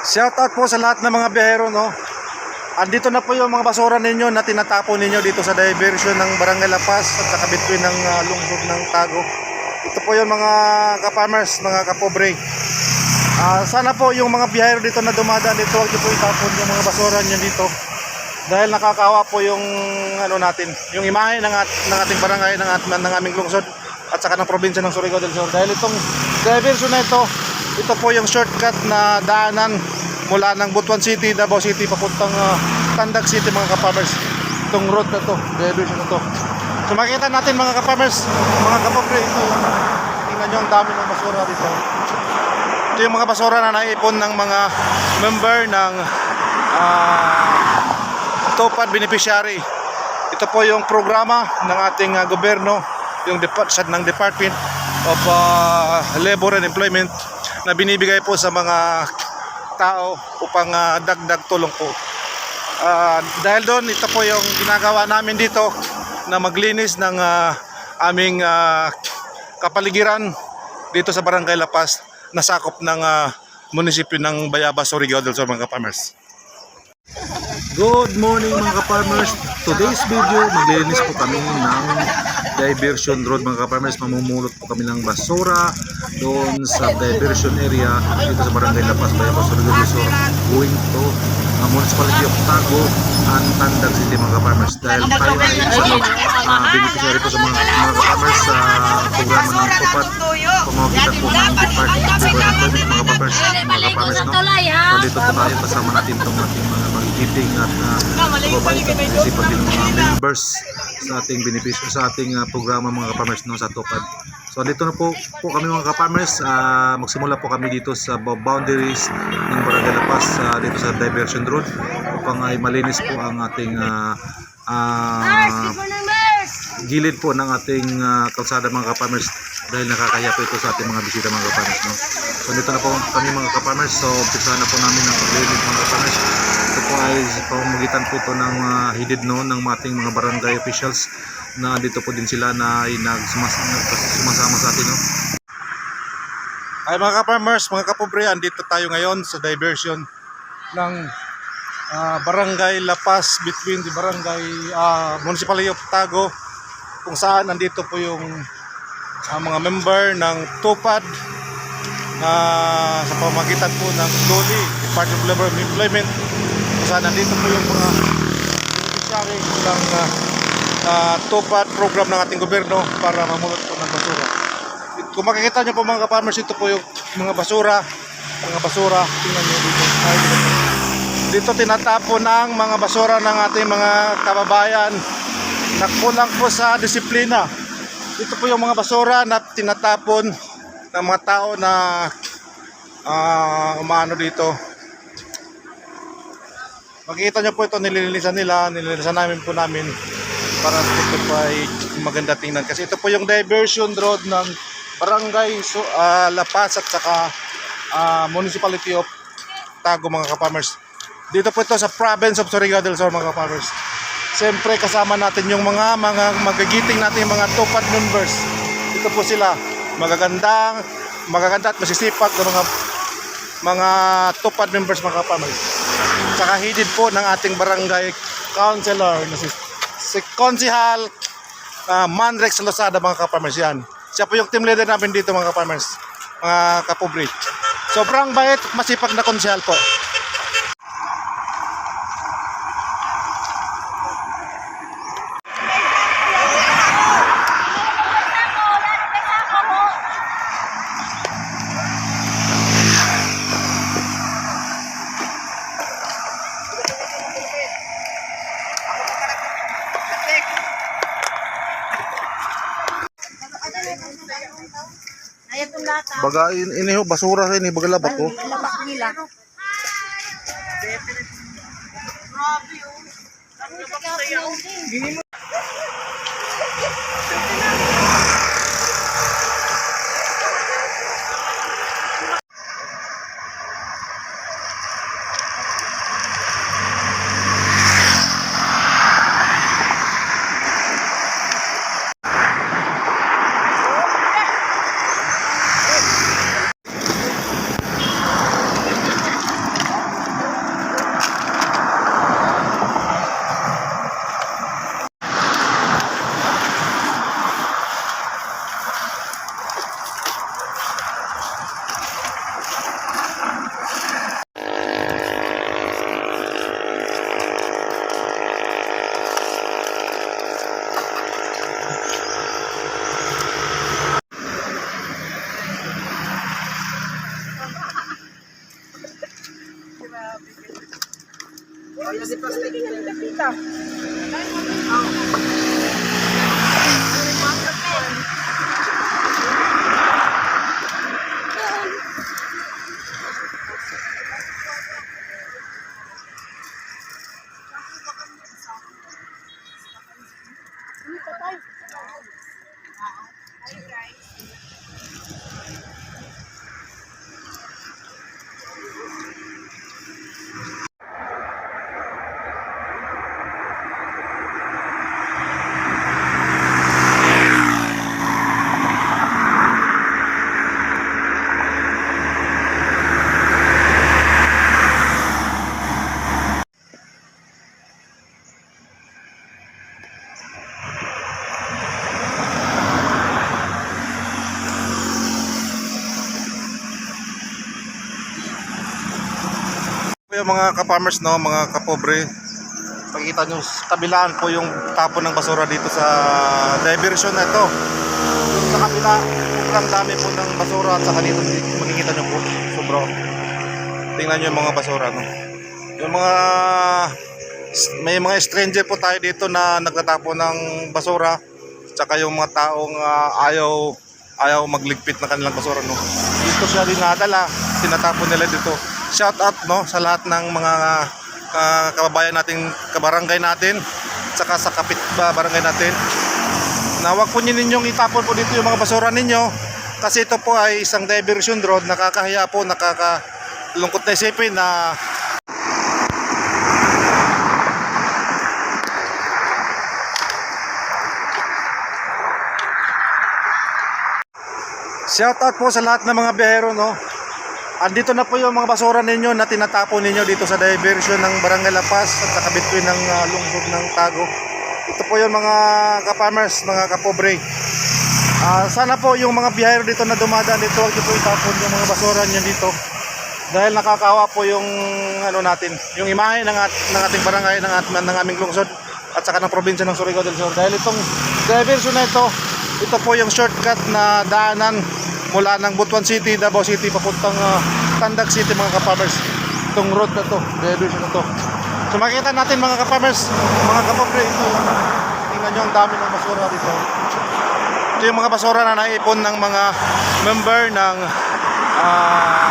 Shout out po sa lahat ng mga biyahero no. Andito na po yung mga basura ninyo na tinatapon ninyo dito sa diversion ng Barangay La Paz at saka between ng uh, lungsod ng Tago. Ito po yung mga ka-farmers, mga kapobre. Ah, sana po yung mga biyahero dito na dumadaan dito, huwag niyo po itapon yung mga basura niyo dito. Dahil nakakawa po yung ano natin, yung imahe ng, at, ng ating barangay, ng, at, ng aming lungsod at saka ng probinsya ng Surigao del Sur. Dahil itong diversion na ito, ito po yung shortcut na daanan mula ng Butuan City, Davao City, papuntang uh, Tandag City mga kapamers. Itong road na to, diversion na to. So makita natin mga kapamers, mga kapobre, ito tingnan nyo ang dami ng basura dito. Ito yung mga basura na naipon ng mga member ng ah, Topad Beneficiary. Ito po yung programa ng ating ah, gobyerno, yung depart ng Department of ah, Labor and Employment na binibigay po sa mga tao upang ah, dagdag tulong po. Ah, dahil doon, ito po yung ginagawa namin dito na maglinis ng ah, aming ah, kapaligiran dito sa Barangay La Paz na sakop ng ah, munisipyo ng Bayabas, Surigao del Sur mga farmers. Good morning mga ka-farmers. Today's video, maglilinis po kami ng diversion road mga ka-farmers. Mamumulot po kami ng basura doon sa diversion area dito sa Barangay Lapas, Bayabas, Sur going to uh, Municipality of Tago and Tandag City mga ka-farmers. Dahil tayo ay isang uh, beneficiary po sa mga, mga ka-farmers sa programa ng TOPAD pamamagitan po ng of Labor and Employment mga ka-farmers. Mga ka-farmers no? So dito po tayo kasama natin itong ating mga magigiting at uh, kababait at isipan din ng mga members sa ating benepisyo sa ating uh, programa mga ka-farmers no, sa TOPAD. So dito na po, po kami mga ka-farmers, ah, magsimula po kami dito sa bo- boundaries ng Barangay La Paz ah, dito sa Diversion Road upang ay malinis po ang ating ah, ah, gilid po ng ating ah, kalsada mga ka-farmers dahil nakakaya po ito sa ating mga bisita mga ka-farmers. No? So dito na po kami mga ka-farmers, so umpisa na po namin ang paglinis mga ka-farmers. Ito po ay pamamagitan po ito ng uh, hidid no, ng ating mga barangay officials na dito po din sila na ay nagsumasama, sumasama sa atin. No? Ay mga ka-farmers, mga kapobre, andito tayo ngayon sa diversion ng ah, barangay La Paz between the barangay ah, Municipality of Tago kung saan nandito po yung ah, mga member ng TOPAD na sa pamagitan po ng DOLI, Department of Labor and Employment kung saan nandito po yung mga beneficiary ng ah, ah, TOPAD program ng ating gobyerno para mamulot po ng basura. Kung makikita nyo po mga ka-farmers, ito po yung mga basura, mga basura, tingnan nyo dito. Dito. Tinatapon ng mga basura ng ating mga kababayan na kulang po sa disiplina. Ito po yung mga basura na tinatapon ng mga tao na ah, umano dito. Makikita nyo po ito, nililinisan nila, nililinisan namin po namin para ito po ay maganda tingnan. Kasi ito po yung diversion road ng Barangay so, ah, La Paz at saka ah, Municipality of Tago mga kapamers. Dito po ito sa province of Surigao del Sur mga kapamers. Siyempre kasama natin yung mga mga magagiting natin yung mga tupad members. Ito po sila, magagandang, magaganda at masisipag na mga mga tupad members mga kapamers. Saka hidid po ng ating barangay councilor na si, si Konsihal uh, Manrex Losada mga kapamers yan. Siya po yung team leader namin dito mga kapamers, mga kapobre. Sobrang bait, masipag na konsihal po. itong lata. Baga, in, ini basura rin, eh, baga labak ko. Labak nila. Grabe, oh. Ang labak. Ayos si Pastor. Ayos si Pastor. Yung mga ka-farmers no, mga kapobre. Pakikita nyo, kabilaan po yung tapon ng basura dito sa diversion na ito. Sa kabila, sobrang dami po ng basura at saka dito makikita nyo po, sobra. Tingnan nyo yung mga basura no. Yung mga may mga stranger po tayo dito na nagtatapon ng basura tsaka yung mga taong ah, ayaw ayaw magligpit ng kanilang basura no. Dito siya dinadala, tinatapon nila dito. Shout out no sa lahat ng mga ah, kababayan nating kabarangay natin tsaka sa kapit ba barangay natin. Na wag po ninyong itapon po dito yung mga basura ninyo kasi ito po ay isang diversion road nakakahiya po nakakalungkot na isipin na Shoutout po sa lahat ng mga biyahero, no? Andito na po yung mga basura ninyo na tinatapon ninyo dito sa diversion ng Barangay La Paz at saka between ng ah, lungsod ng Tago. Ito po yung mga ka-farmers, mga kapobre. Ah, sana po yung mga biyahero dito na dumadaan dito, huwag niyo po itapon yung mga basura niyo dito. Dahil nakakawa po yung ano natin, yung imahe ng, at, ng ating barangay, ng, at, ng aming lungsod at saka ng probinsya ng Surigao del Sur. Dahil itong diversion na ito, ito po yung shortcut na daanan mula ng Butuan City, Davao City, papuntang uh, Tandag City mga ka-farmers. Itong road na to, diversion na to. So makikita natin mga ka-farmers, mga kapobre, ito. Tingnan nyo ang dami ng basura dito. Ito yung mga basura na naipon ng mga member ng ah,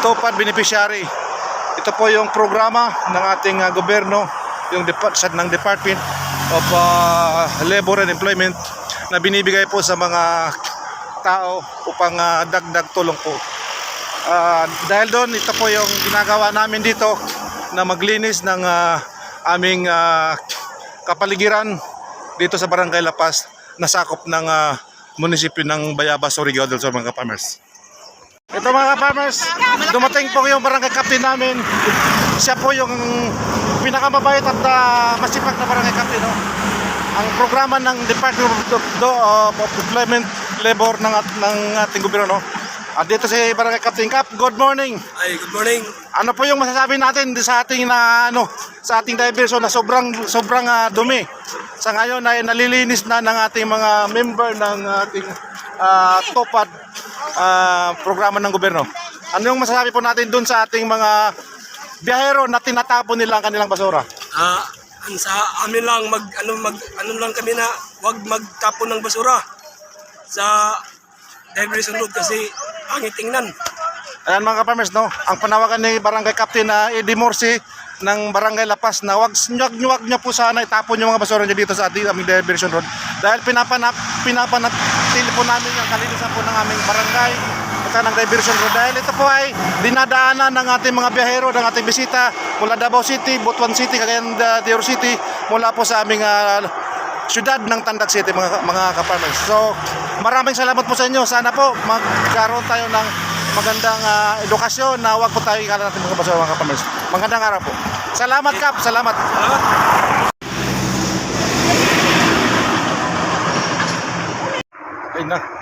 Topad Beneficiary. Ito po yung programa ng ating ah, gobyerno, yung depart ng Department of ah, Labor and Employment na binibigay po sa mga tao upang ah, dagdag tulong po. Ah, dahil doon, ito po yung ginagawa namin dito na maglinis ng ah, aming ah, kapaligiran dito sa Barangay La Paz na sakop ng ah, munisipyo ng Bayabas, Surigao del Sur mga farmers. Ito mga farmers, dumating po yung barangay captain namin. Siya po yung pinakamabait at ah, masipag na barangay captain. No? Ang programa ng Department of, of, of Employment Labor ng, at- ng ating gobyerno. No? At dito si barangay captain Cap, good morning. Ay, good morning. Ano po yung masasabi natin sa ating na ano sa ating diversion na sobrang sobrang ah, dumi. Sa ngayon ay nalilinis na ng ating mga member ng ating ah, topad ah, programa ng gobyerno. Ano yung masasabi po natin dun sa ating mga biyahero na tinatapon nila ang kanilang basura? Ah, ang sa amin lang mag ano mag ano lang kami na wag magtapon ng basura sa diversion road kasi pangit tingnan. Ayan mga kapamers, no? Ang panawagan ni Barangay Captain na Eddie Morsi ng Barangay Lapas na wag nyag nyag niya po sana itapon yung mga basura niya dito sa ating aming diversion road dahil pinapanap pinapanatili po namin yung kalinisan po ng aming barangay at ng diversion road dahil ito po ay dinadaanan ng ating mga biyahero ng ating bisita mula Davao City, Butuan City, Cagayan de Oro City mula po sa aming ah, syudad ng Tandag City mga mga kaparmers. So, maraming salamat po sa inyo. Sana po magkaroon tayo ng magandang ah, edukasyon na wag po tayo ikala natin mga basura mga kaparmers. Magandang araw po. Salamat Kap. Salamat. Ay na.